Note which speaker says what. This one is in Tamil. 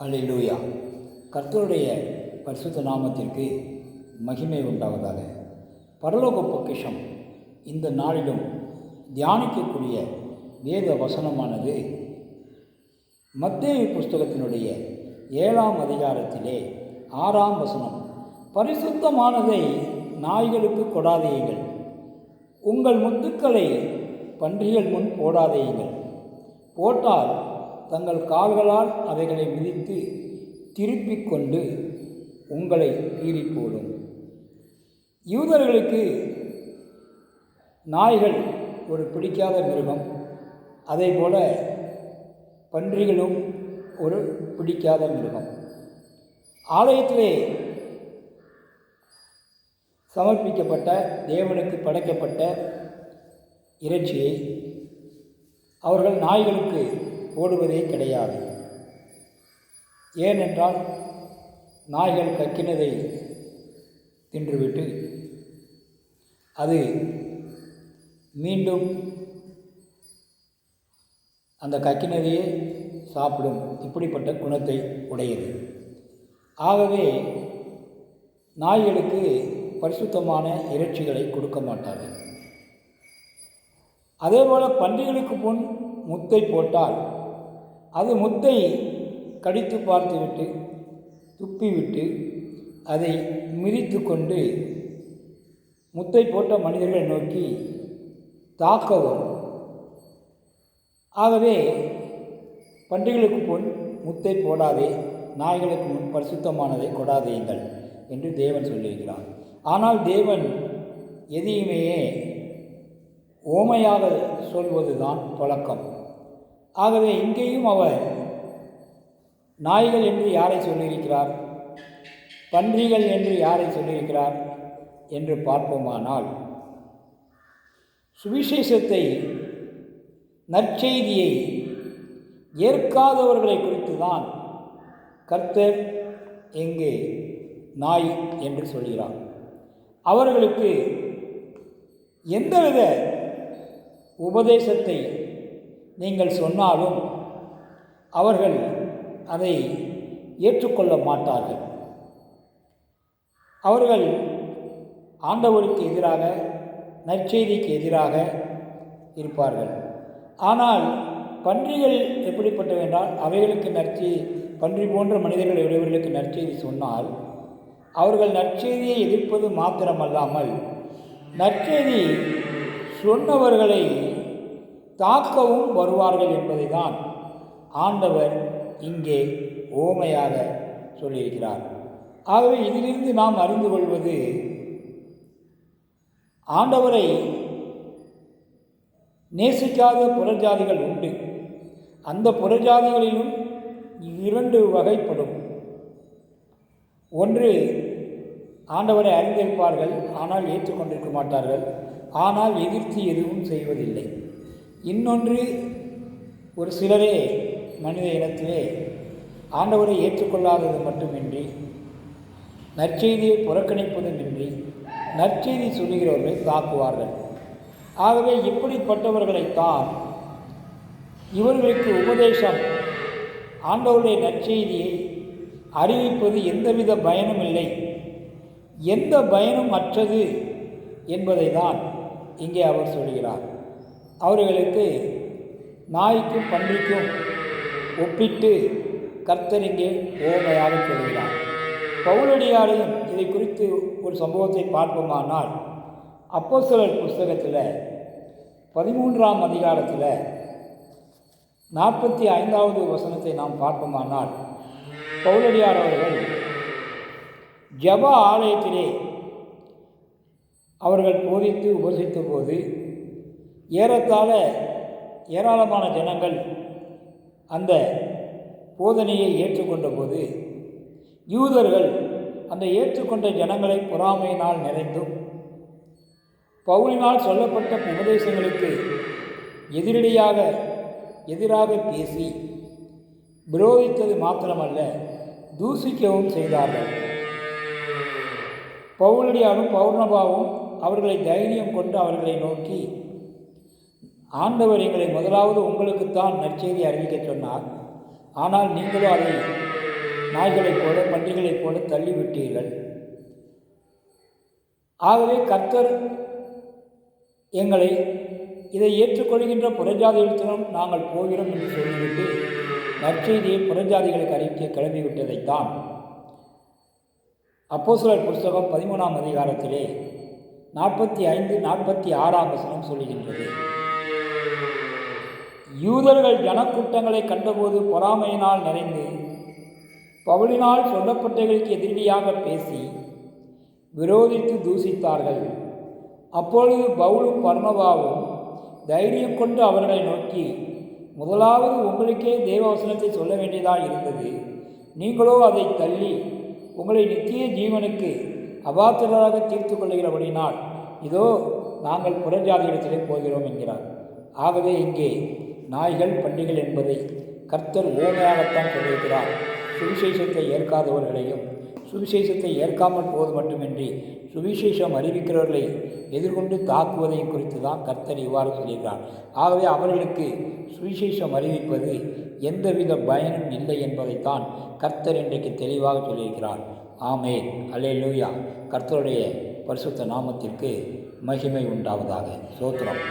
Speaker 1: அல்லேலூயா கர்த்தருடைய பரிசுத்த நாமத்திற்கு மகிமை உண்டாவதாக. பரலோக பொக்கிஷம் இந்த நாளிலும் தியானிக்கக்கூடிய வேத வசனமானது மத்திய புஸ்தகத்தினுடைய ஏழாம் அதிகாரத்திலே ஆறாம் வசனம். பரிசுத்தமானதை நாய்களுக்கு கொடாதேயுங்கள். உங்கள் முத்துக்களை பன்றிகள் முன் போடாதேயுங்கள். போட்டால் தங்கள் கால்களால் அவைகளை மிதித்து திருப்பிக் கொண்டு உங்களை கீறி போடும் யூதர்களுக்கு நாய்கள் ஒரு பிடிக்காத மிருகம். அதே போல பன்றிகளும் ஒரு பிடிக்காத மிருகம். ஆலயத்திலே சமர்ப்பிக்கப்பட்ட தேவனுக்கு படைக்கப்பட்ட இறைச்சியை அவர்கள் நாய்களுக்கு போடுவதே கிடையாது. ஏனென்றால் நாய்கள் கக்கினதை தின்றுவிட்டு அது மீண்டும் அந்த கக்கினதையே சாப்பிடும் இப்படிப்பட்ட குணத்தை உடையது. ஆகவே நாய்களுக்கு பரிசுத்தமான இறைச்சிகளை கொடுக்க மாட்டார்கள் அதேபோல் பன்றிகளுக்கு முன் முத்தை போட்டால் அது முத்தை கடித்து பார்த்துவிட்டு துப்பிவிட்டு அதை மிதித்து கொண்டு முத்தை போட்ட மனிதர்களை நோக்கி தாக்க வரும். ஆகவே பண்டிகைகளுக்கு முன் முத்தை போடாதே நாய்களுக்கு முன் பரிசுத்தமானதை கொடாதேங்கள் என்று தேவன் சொல்லியிருக்கிறார். ஆனால் தேவன் எதையுமே ஓமையாக சொல்வதுதான் பழக்கம். ஆகவே இங்கேயும் அவர் நாய்கள் என்று யாரை சொல்லியிருக்கிறார்? பன்றிகள் என்று யாரை சொல்லியிருக்கிறார்? என்று பார்ப்போமானால் சுவிசேஷத்தை நற்செய்தியை ஏற்காதவர்களை குறித்து தான் கர்த்தர் எங்கே நாய் என்று சொல்கிறார். அவர்களுக்கு எந்தவித உபதேசத்தை நீங்கள் சொன்னாலும் அவர்கள் அதை ஏற்றுக்கொள்ள மாட்டார்கள். அவர்கள் ஆண்டவருக்கு எதிராக நற்செய்திக்கு எதிராக இருப்பார்கள். ஆனால் பன்றிகள் எப்படிப்பட்டவென்றால் அவைகளுக்கு நற்செய் பன்றி போன்ற மனிதர்கள் இவர்களுக்கு நற்செய்தி சொன்னால் அவர்கள் நற்செய்தியை எதிர்ப்பது மாத்திரமல்லாமல் நற்செய்தி சொன்னவர்களை தாக்கவும் வருவார்கள் என்பதை தான் ஆண்டவர் இங்கே ஓமையாக சொல்லியிருக்கிறார். ஆகவே இதிலிருந்து நாம் அறிந்து கொள்வது ஆண்டவரை நேசிக்காத புறஜாதிகள் உண்டு. அந்த புறஜாதிகளிலும் இரண்டு வகைப்படும். ஒன்று ஆண்டவரை அறிந்திருப்பார்கள் ஆனால் ஏற்றுக்கொண்டிருக்க மாட்டார்கள். ஆனால் எதிர்த்து எதுவும் செய்வதில்லை. இன்னொன்று ஒரு சிலரே மனித இனத்திலே ஆண்டவரை ஏற்றுக்கொள்ளாதது மட்டுமின்றி நற்செய்தியை புறக்கணிப்பதுமின்றி நற்செய்தி சொல்லுகிறவர்களை தாக்குவார்கள். ஆகவே இப்படிப்பட்டவர்களைத்தான் இவர்களுக்கு உபதேசம். ஆண்டவருடைய நற்செய்தியை அறிவிப்பது எந்தவித பயனும் இல்லை. எந்த பயனும் அற்றது என்பதை தான் இங்கே அவர் சொல்கிறார். அவர்களுக்கு நாய்க்கும் பன்றிக்கும் ஒப்பிட்டு கர்த்தர் இங்கே ஓமையாக சொல்கிறார் பவுலடியாரையும் இதை குறித்து ஒரு சம்பவத்தை பார்ப்போமானால் அப்போ சிலர் புஸ்தகத்தில் பதிமூன்றாம் அதிகாரத்தில் நாற்பத்தி ஐந்தாவது வசனத்தை நாம் பார்ப்போமானால் பவுலடியார் அவர்கள் ஜப ஆலயத்திலே அவர்கள் போதித்து உபசித்த போது ஏறத்தாழ ஏராளமான ஜனங்கள் அந்த போதனையை ஏற்றுக்கொண்ட போது யூதர்கள் அந்த ஏற்றுக்கொண்ட ஜனங்களை பொறாமையினால் நிறைந்தும் பவுலினால் சொல்லப்பட்ட உபதேசங்களுக்கு எதிரடியாக எதிராக பேசி விரோதித்தது மாத்திரமல்ல தூசிக்கவும் செய்தார்கள். பவுலடியாரும் பௌர்ணபாவும் அவர்களை தைரியம் கொண்டு அவர்களை நோக்கி ஆண்டவர் எங்களை முதலாவது உங்களுக்குத்தான் நற்செய்தி அறிவிக்க சொன்னார். ஆனால் நீங்களோ அதை நாய்களைப் போல பன்றிகளைப் போல தள்ளிவிட்டீர்கள். ஆகவே கர்த்தர் எங்களை இதை ஏற்றுக்கொள்கின்ற புறஜாதிகளிடத்திலும் நாங்கள் போகிறோம் என்று சொல்லிவிட்டு நற்செய்தியை புறஜாதிகளுக்கு அறிவிக்க கிளம்பிவிட்டதைத்தான். அப்போஸ்தலர் புஸ்தகம் பதிமூணாம் அதிகாரத்திலே நாற்பத்தி ஐந்து நாற்பத்தி ஆறாம் வசனம் சொல்லுகின்றது. யூதர்கள் ஜனக்கூட்டங்களை கண்டபோது பொறாமையினால் நிறைந்து பவுலினால் சொல்லப்பட்டவர்களுக்கு எதிரியாக பேசி விரோதித்து தூசித்தார்கள். அப்பொழுது பவுலும் பர்மபாவும் தைரியம் கொண்டு அவர்களை நோக்கி முதலாவது உங்களுக்கே தேவவசனத்தை சொல்ல வேண்டியதாக இருந்தது. நீங்களோ அதை தள்ளி உங்களை நித்திய ஜீவனுக்கு அபாத்திரராக தீர்த்து கொள்ளுகிறபடினால் இதோ நாங்கள் புறஜாதியிடத்திலே போகிறோம் என்கிறார். ஆகவே இங்கே நாய்கள் பண்டிகள் என்பதை கர்த்தர் ஓமையாகத்தான் சொல்லியிருக்கிறார். சுவிசேஷத்தை ஏற்காதவர்களையும் சுவிசேஷத்தை ஏற்காமல் போவது மட்டுமின்றி சுவிசேஷம் அறிவிக்கிறவர்களை எதிர்கொண்டு தாக்குவதையும் குறித்து தான் கர்த்தர் இவ்வாறு சொல்கிறார் ஆகவே அவர்களுக்கு சுவிசேஷம் அறிவிப்பது எந்தவித பயனும் இல்லை என்பதைத்தான் கர்த்தர் இன்றைக்கு தெளிவாக சொல்லியிருக்கிறார். ஆமே அல்லே லூயா கர்த்தருடைய பரிசுத்த நாமத்திற்கு மகிமை உண்டாவதாக. சோத்திரம்.